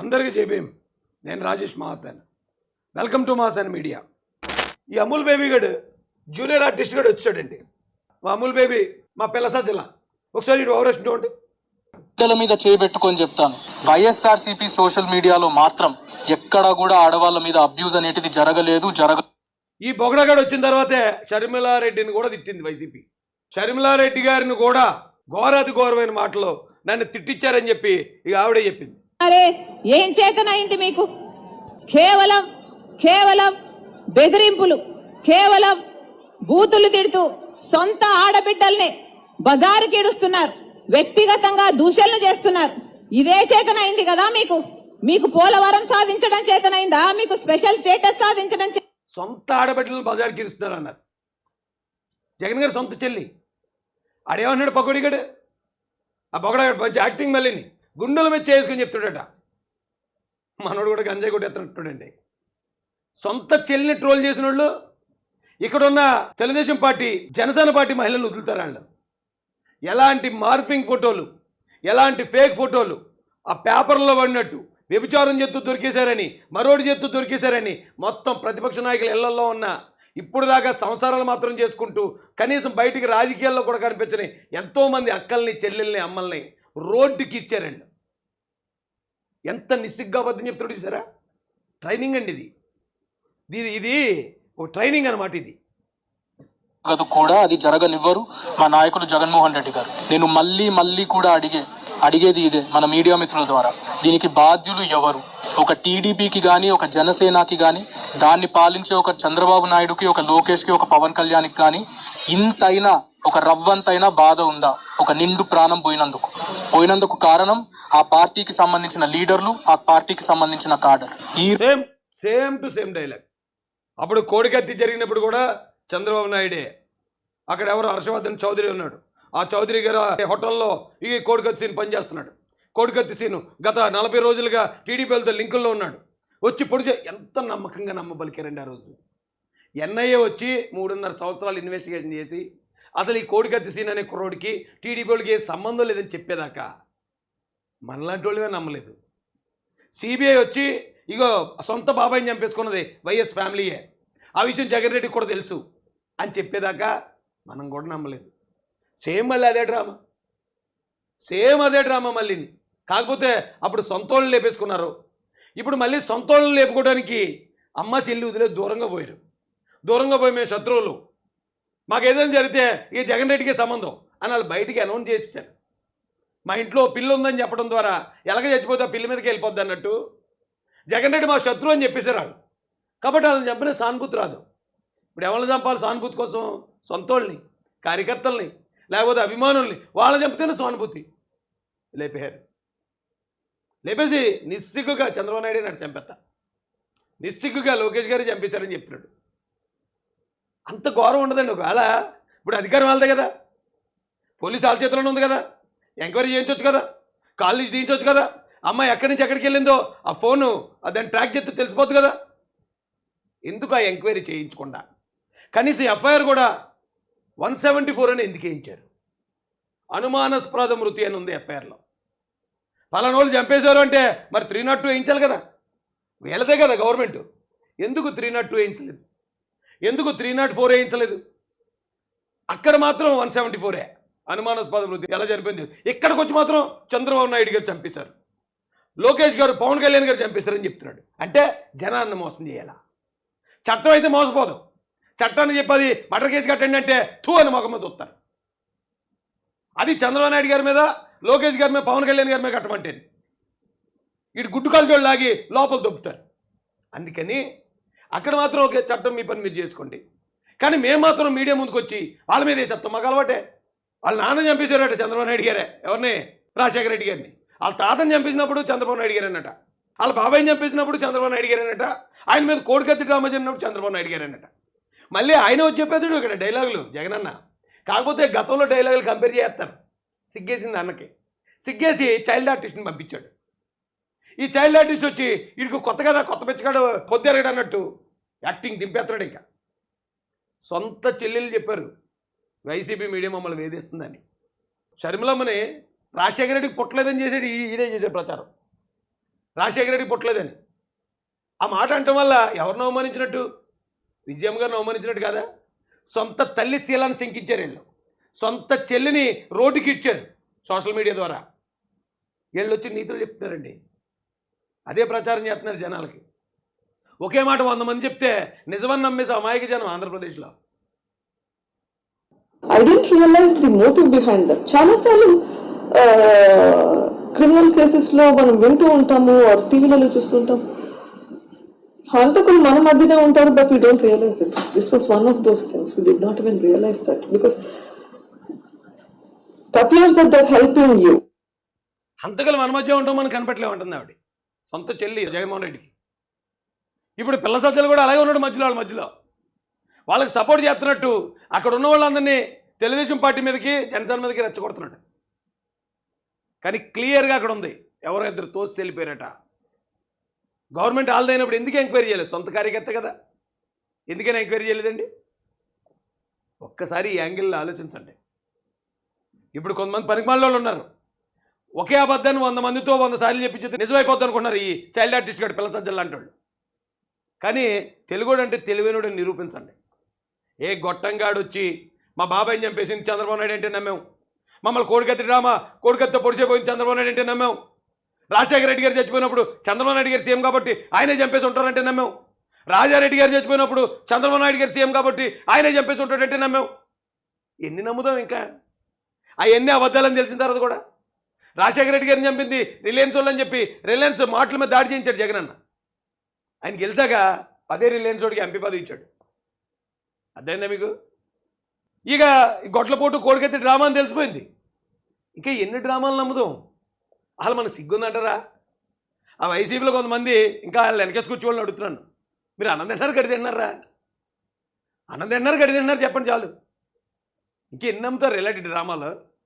అందరికీ జేబీఎం నేను Rajesh Mahasen. Welcome to Mahasen media ఈ అమూల్ బేబీ గడు జూనియర్ ఆర్టిస్ట్ గడు వచ్చాడండి. మా అమూల్ బేబీ మా పిల్ల సజ్జల ఒకసారి ఇటు ఓవరేషన్ చూడండి బిడ్డల మీద చేయబెట్టుకొని చెప్తాను. వైఎస్ఆర్సీపీ సోషల్ మీడియాలో మాత్రం ఎక్కడా కూడా ఆడవాళ్ళ మీద అబ్యూజ్ అనేటిది జరగలేదు జరగ ఈ బొగడగాడు వచ్చిన తర్వాతే షర్మిలారెడ్డిని కూడా తిట్టింది వైసీపీ. షర్మిలారెడ్డి గారిని కూడా ఘోరాతి ఘోరమైన మాటలో నన్ను తిట్టించారని చెప్పి ఇక ఆవిడే చెప్పింది. అరే ఏం చేతనైంది మీకు? కేవలం కేవలం బెదిరింపులు కేవలం బూతులు తిడుతూ సొంత ఆడబిడ్డల్ని బజారుకి ఇడుస్తున్నారు వ్యక్తిగతంగా దూషణలు చేస్తున్నారు. ఇదే చేతనైంది కదా మీకు? మీకు పోలవరం సాధించడం చేతనైందా మీకు స్పెషల్ స్టేటస్ సాధించడం సొంత ఆడబిడ్డలు బజారు ఇస్తున్నారు అన్నారు జగన్ గారి సొంత చెల్లి. ఆడేమన్నాడు పకోడిగాడు? ఆ పొగడాడు మంచి యాక్టింగ్ మళ్ళీని. గుండెల మీద చేసుకుని చెప్తాడట. మనోడు కూడా గంజాయి కొట్టేస్తున్నట్టుడండి సొంత చెల్లిని ట్రోల్ చేసిన వాళ్ళు ఇక్కడున్న తెలుగుదేశం పార్టీ జనసేన పార్టీ మహిళలు వదులుతారు వాళ్ళు ఎలాంటి మార్పింగ్ ఫోటోలు ఎలాంటి ఫేక్ ఫోటోలు ఆ పేపర్లో పడినట్టు వ్యభిచారం చేస్తూ దొరికేశారని మరోడి చేస్తూ దొరికేశారని మొత్తం ప్రతిపక్ష నాయకులు ఇళ్ళలో ఉన్న ఇప్పుడు దాకా సంసారాలు మాత్రం చేసుకుంటూ కనీసం బయటికి రాజకీయాల్లో కూడా కనిపించని ఎంతోమంది అక్కల్ని చెల్లెల్ని అమ్మల్ని రోడ్డుకి ఇచ్చారండి ఎంత నిస్సిగ్గా వద్దని చెప్తాడు చూసారా ట్రైనింగ్ అండి ఇది. ఇది ఇది ఒక ట్రైనింగ్ అనమాట ఇది. జరగదు కూడా అది జరగనివ్వరు. మా నాయకులు జగన్మోహన్ రెడ్డి గారు. నేను మళ్ళీ మళ్ళీ కూడా అడిగే అడిగేది ఇదే మన మీడియా మిత్రుల ద్వారా. దీనికి బాధ్యులు ఎవరు? ఒక టీడీపీకి కానీ ఒక జనసేనకి కానీ దాన్ని పాలించే ఒక చంద్రబాబు నాయుడుకి ఒక లోకేష్కి ఒక పవన్ కళ్యాణ్కి కానీ ఇంతైనా ఒక రవ్వంతైనా బాధ ఉందా? ఒక నిండు ప్రాణం పోయినందుకు. పోయినందుకు కారణం ఆ పార్టీకి సంబంధించిన లీడర్లు ఆ పార్టీకి సంబంధించిన కాడర్. ఈ same same to same dialogue. అప్పుడు కోడికత్తి జరిగినప్పుడు కూడా చంద్రబాబు నాయుడే. అక్కడ ఎవరు హర్షవర్ధన్ చౌదరి ఉన్నాడు. ఆ చౌదరి గారు హోటల్లో ఈ కోడికత్తి సీన్ పనిచేస్తున్నాడు. కోడికత్తి సీను గత నలభై రోజులుగా టీడీపీలతో లింకుల్లో ఉన్నాడు. వచ్చి పొడిచే ఎంత నమ్మకంగా నమ్మబలికారండి ఆ రోజు. ఎన్ఐఏ వచ్చి మూడున్నర సంవత్సరాలు ఇన్వెస్టిగేషన్ చేసి అసలు ఈ కోడికత్తి సీన్ అనే కుర్రోడికి టీడీపీ వాళ్ళకి ఏ సంబంధం లేదని చెప్పేదాకా. మనలాంటి వాళ్ళమే నమ్మలేదు. సిబిఐ వచ్చి ఇగో సొంత బాబాయిని చంపేసుకున్నది వైఎస్ ఫ్యామిలీయే. ఆ విషయం జగన్ రెడ్డికి కూడా తెలుసు అని చెప్పేదాకా మనం కూడా నమ్మలేదు. సేమ్ మళ్ళీ అదే డ్రామా. సేమ్ అదే డ్రామా మళ్ళీ. కాకపోతే అప్పుడు సొంతోళ్ళు లేపేసుకున్నారు. ఇప్పుడు మళ్ళీ సొంతోళ్ళు లేపుకోవడానికి అమ్మ చెల్లి వదిలే దూరంగా పోయారు. దూరంగా పోయి మేము శత్రువులు. మాకు ఏదైనా జరిగితే ఈ జగన్ రెడ్డికి సంబంధం అని వాళ్ళు బయటికి అనౌన్స్ చేసేసారు మా ఇంట్లో పిల్లు ఉందని చెప్పడం ద్వారా ఎలాగ చచ్చిపోతే పిల్లి మీదకి వెళ్ళిపోద్ది అన్నట్టు. జగన్ రెడ్డి మా శత్రువు అని చెప్పేశారు వాళ్ళు. కాబట్టి వాళ్ళని చంపిన సానుభూతి రాదు. ఇప్పుడు ఎవరిని చంపాలి సానుభూతి కోసం? సొంతోళ్ళని కార్యకర్తల్ని లేకపోతే అభిమానుల్ని. వాళ్ళని చంపితేనే సానుభూతి. లేపేశారు. లేపేసి నిస్సిగ్గుగా చంద్రబాబు నాయుడు నాడు చంపేస్తా. నిస్సిగ్గుగా లోకేష్ గారు చంపేశారని చెప్పినాడు. అంత ఘోరం ఉండదండి ఒకవేళ. ఇప్పుడు అధికారం వాళ్ళదే కదా. పోలీసు వాళ్ళ చేతిలోనే ఉంది కదా. ఎంక్వైరీ చేయించవచ్చు కదా. కాల్ నుంచి తీయించవచ్చు కదా. అమ్మాయి ఎక్కడి నుంచి ఎక్కడికి వెళ్ళిందో ఆ ఫోను దాన్ని ట్రాక్ చేస్తే తెలిసిపోద్ది కదా. ఎందుకు ఆ ఎంక్వైరీ చేయించకుండా? కనీసం ఎఫ్ఐఆర్ కూడా వన్ సెవెంటీ ఫోర్ అని ఎందుకు వేయించారు? అనుమానాస్పద మృతి అని ఉంది ఎఫ్ఐఆర్లో. పలానా వాళ్ళు చంపేశారు అంటే మరి త్రీ నాట్ టూ వేయించాలి కదా. వీళ్ళదే కదా గవర్నమెంట్. ఎందుకు త్రీ నాట్ టూ వేయించలేదు? ఎందుకు త్రీ నాట్ ఫోర్ వేయించలేదు? అక్కడ మాత్రం వన్ సెవెంటీ ఫోరే అనుమానాస్పద వృద్ధి. ఎలా చనిపోయింది ఇక్కడికి వచ్చి మాత్రం చంద్రబాబు నాయుడు గారు చంపేశారు. లోకేష్ గారు పవన్ కళ్యాణ్ గారు చంపేశారని చెప్తున్నాడు. అంటే జనాన్ని మోసం చేయాలా? చట్టం అయితే మోసపోదు. చట్టాన్ని చెప్పది మటర్ కేసు కట్టండి అంటే థూ అని మొఖం మీద వస్తారు అది చంద్రబాబు నాయుడు గారి మీద లోకేష్ గారి మీద పవన్ కళ్యాణ్ గారి మీద కట్టమంటే ఇటు గుడ్డు కాల్చోళ్ళు లాగి లోపల దొబ్బుతారు. అందుకని అక్కడ మాత్రం ఓకే చట్టం మీ పని మీరు చేసుకోండి. కానీ మేము మాత్రం మీడియా ముందుకు వచ్చి వాళ్ళ మీద వేసేస్తాం. మాకు అలవాటే. వాళ్ళ నాన్న చంపేశారట చంద్రబాబు నాయుడు గారే. ఎవరిని? రాజశేఖర రెడ్డి గారిని. వాళ్ళ తాతని చంపేసినప్పుడు చంద్రబాబు నాయుడు గారేనట. వాళ్ళ బాబాయిని చంపేసినప్పుడు చంద్రబాబు నాయుడు గారేనట. ఆయన మీద కోడికత్తి డ్రామా జరిగినప్పుడు చంద్రబాబు నాయుడు గారేనట. మళ్ళీ ఆయన వచ్చి చెప్పేది ఇక్కడ డైలాగులు. జగనన్న కాకపోతే గతంలో డైలాగులు కంపేర్ చేస్తారు. సిగ్గేసింది అన్నకి. సిగ్గేసి చైల్డ్ ఆర్టిస్ట్ని పంపించాడు. ఈ చైల్డ్ ఆర్టిస్ట్ వచ్చి వీడికి కొత్త కదా కొత్త పిచ్చగాడు పొద్దురగడు అన్నట్టు. యాక్టింగ్ దింపేస్తున్నాడు ఇంకా. సొంత చెల్లెలు చెప్పారు. వైసీపీ మీడియా మమ్మల్ని వేధిస్తుందని. షర్మిలమ్మని రాజశేఖర రెడ్డికి పుట్టలేదని చేసాడు ఈ- ఈడే చేసే ప్రచారం. రాజశేఖర రెడ్డి పుట్టలేదని. ఆ మాట అంటం వల్ల ఎవరిని అవమానించినట్టు? విజయమ్మ గారిని అవమానించినట్టు కదా? సొంత తల్లి శీలాన్ని శంకించారు వీళ్ళు. సొంత చెల్లిని రోడ్డుకి ఇచ్చారు సోషల్ మీడియా ద్వారా. వీళ్ళు వచ్చి నీతులు చెప్తున్నారండి. అదే ప్రచారం చేస్తున్నారు జనాలకి. ఒకే మాట వంద మంది చెప్తే నిజమని నమ్మేసి అమాయక జనం ఆంధ్రప్రదేశ్లో. I don't realise the motive behind that చాలాసార్లు క్రిమినల్ కేసెస్లో మనం వింటూ ఉంటాము టీవీలలో చూస్తుంటాం హంతకులు మన మధ్యనే ఉంటారు but we don't realise it this was one of those things we did not even realise that because that they're helping you. హంతకులు మన మధ్య ఉంటాం మనకు కనపట్లే ఉంటుంది ఆవిడ. సొంత చెల్లి జగన్మోహన్ రెడ్డికి. ఇప్పుడు పిల్ల సజ్జలు కూడా అలాగే ఉన్నాడు మధ్యలో వాళ్ళ మధ్యలో. వాళ్ళకి సపోర్ట్ చేస్తున్నట్టు అక్కడ ఉన్న వాళ్ళందరినీ తెలుగుదేశం పార్టీ మీదకి జనసేన మీదకి రెచ్చగొడుతున్నాడు. కానీ క్లియర్గా అక్కడ ఉంది ఎవరో ఇద్దరు తోసి వెళ్ళిపోయారట. గవర్నమెంట్ ఆల్దైనప్పుడు ఎందుకు ఎంక్వైరీ చేయలేదు? సొంత కార్యకర్త కదా. ఎందుకని ఎంక్వైరీ చేయలేదండి? ఒక్కసారి ఈ యాంగిల్లో ఆలోచించండి. ఇప్పుడు కొంతమంది పనికిమాల వాళ్ళు ఉన్నారు. ఒకే అబద్ధాన్ని వంద మందితో వంద సార్లు చెప్పించి నిజమైపోద్ది అనుకున్నారు ఈ చైల్డ్ ఆర్టిస్ట్ గారు పిల్ల సజ్జలు అంటాడు కానీ తెలుగుడు అంటే తెలివైనడు నిరూపించండి. ఏ గొట్టంగాడు వచ్చి మా బాబాయ్ని చంపేసింది చంద్రబాబు నాయుడు అంటే నమ్మాం? మమ్మల్ని కోడికత్తి డ్రామా కోడికత్తితో పొడిచేపోయింది చంద్రబాబు నాయుడు అంటే నమ్మాం? రాజశేఖర రెడ్డి గారు చచ్చిపోయినప్పుడు చంద్రబాబు నాయుడు గారు సీఎం కాబట్టి ఆయనే చంపేసి ఉంటారంటే నమ్మాం? రాజారెడ్డి గారు చచ్చిపోయినప్పుడు చంద్రబాబు నాయుడు గారు సీఎం కాబట్టి ఆయనే చంపేసి ఉంటాడంటే నమ్మాం? ఎన్ని నమ్ముదాం ఇంకా? అవన్నీ ఎన్ని అబద్ధాలని తెలిసిన తర్వాత కూడా రాజశేఖర రెడ్డి గారిని చంపింది రిలయన్స్ వాళ్ళని చెప్పి రిలయన్స్ మాటల మీద దాడి చేయించాడు జగన్ అన్న. ఆయన గెలిచాక అదే రిలయన్స్ వాడికి ఎంపీ పదవి ఇచ్చాడు. అర్థమైందా మీకు? ఇక ఈ గొడ్లపోటు కోడికెత్తి డ్రామా అని తెలిసిపోయింది. ఇంకా ఎన్ని డ్రామాలు నమ్ముదాం? అసలు మన సిగ్గుందంటారా? ఆ వైసీపీలో కొంతమంది ఇంకా వాళ్ళు వెనకేసి కూర్చో అడుగుతున్నాను. మీరు అన్నం తిన్నారు గడి తిన్నారా అన్నం తిన్నారు గడి తిన్నారు చెప్పండి చాలు. ఇంకెన్ని నమ్ముతారు ఇలాంటి డ్రామాలు?